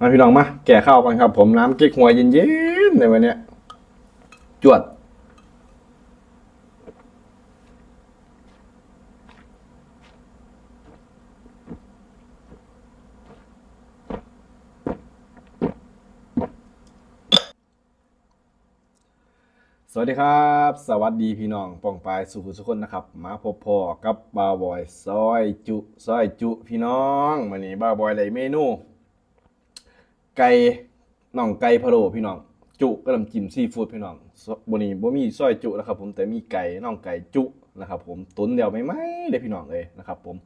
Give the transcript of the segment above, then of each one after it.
มาพี่น้องมาแก่ข้าวกันครับ ผมน้ำเก๊กหัวเย็นๆในวันนี้จวดสวัสดีครับ สวัสดีพี่น้องป่องปายสุขุสุคนนะครับ มาพบพอกับบาบอยซอยจุซอยจุพี่น้องวันนี้บาบอยได้เมนู ไก่น่องไก่พะโล้พี่น้อง จุกระลำจิ้มซีฟู้ดพี่น้องบนนี้บ่มีซอยจุนะครับ ผมแต่มีไก่น่องไก่จุนะครับผมตุนเดียวไม่ไหมเลยพี่น้องเลยนะครับ ผม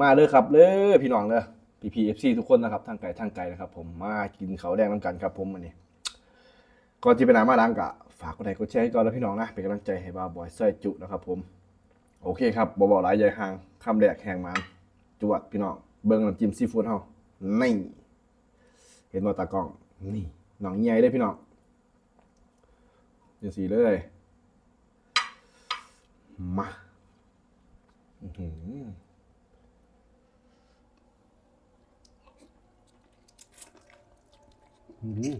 มาเลยครับเลยพี่น้องเลยพีพีเอฟซีทุกคนนะครับทางไก่ทางไก่นะครับ ผมมากินเขาแดงน้ำกันครับ ผมวันนี้ก่อนที่ไปไหนมาล้างกะฝากกดไลค์กดแชร์ให้ก่อนแล้วพี่น้องนะเป็นกำลังใจให้บ้าบอยซอยจุนะครับ ผม โอเคครับบบอกหลายใหญ่ห่างคำแรกแหงมันจวดพี่น้องเบิ้งน้ำจิ้มซีฟู้ดเฮานี่ เห็นบ่ตากล้อง นี่หน้องใหญ่ได้อพี่น้องยังสีเลย มาอื้อหืออื้อหือ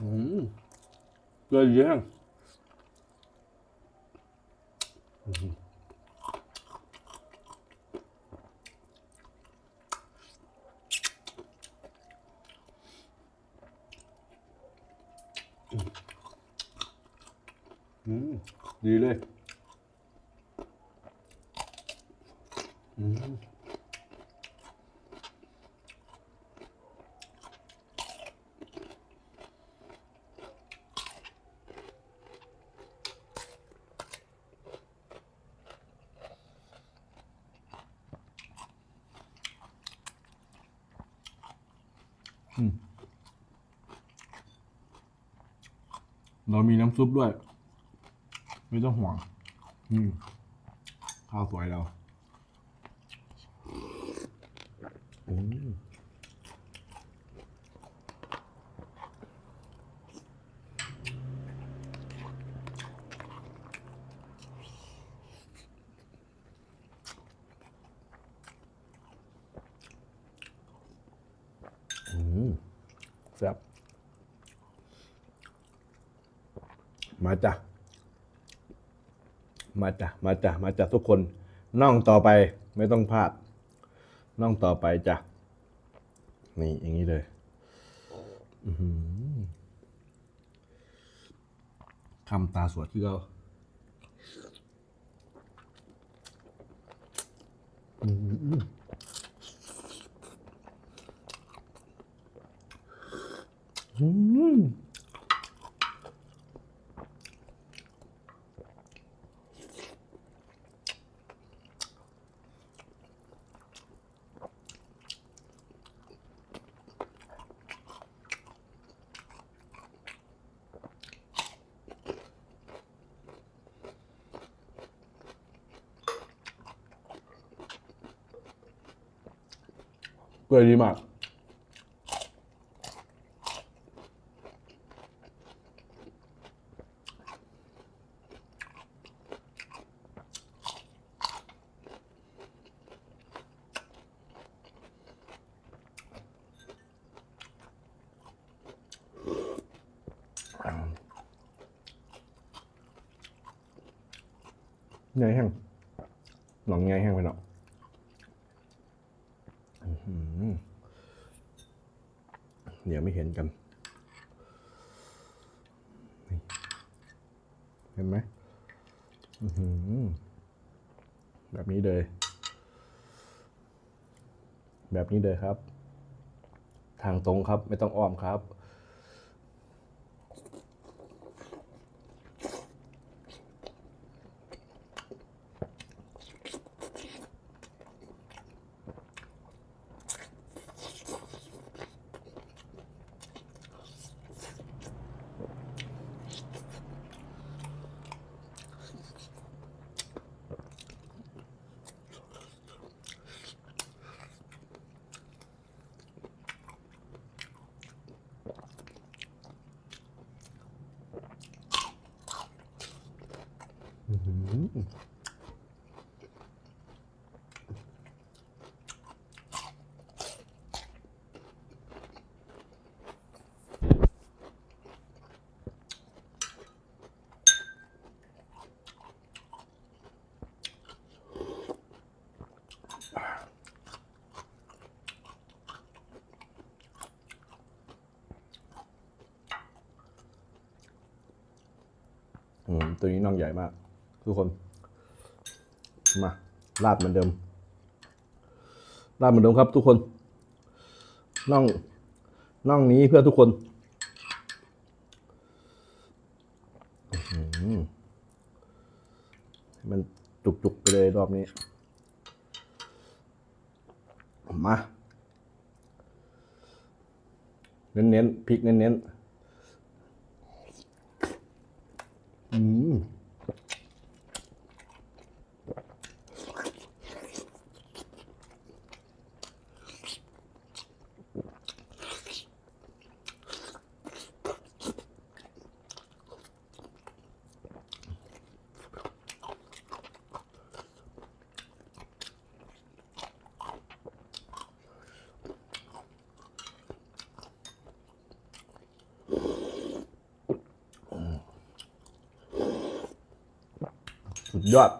อืมเลยเยี่ยง อืมดีเลย อืมเรามีน้ำซุปด้วย ไม่ต้องห่วงอืมข้าวสวยเราอืมอืมแซ่บมาจ้ะ มาจ้ะมาจ้ะมาจ้ะทุกคนน่องต่อไปไม่ต้องพลาดน่องต่อไปจ้ะนี่อย่างนี้เลยคำตาสวดที่เราอืมหืออื้อหือ เปื่อยดีมากไงแห้งหนองไงแห้งไปเนาะ เดี๋ยวไม่เห็นกัน เห็นไหมแบบนี้เลย แบบนี้เลยครับ ทางตรงครับ ไม่ต้องอ้อมครับ ตัวนี้น่องใหญ่มาก ทุกคน มาลาดเหมือนเดิมลาดเหมือนเดิมครับ ทุกคนน่องน่องนี้เพื่อทุกคนมันจุกๆไปเลยรอบนี้ มา เน้นๆพริกเน้นๆอืม ยอด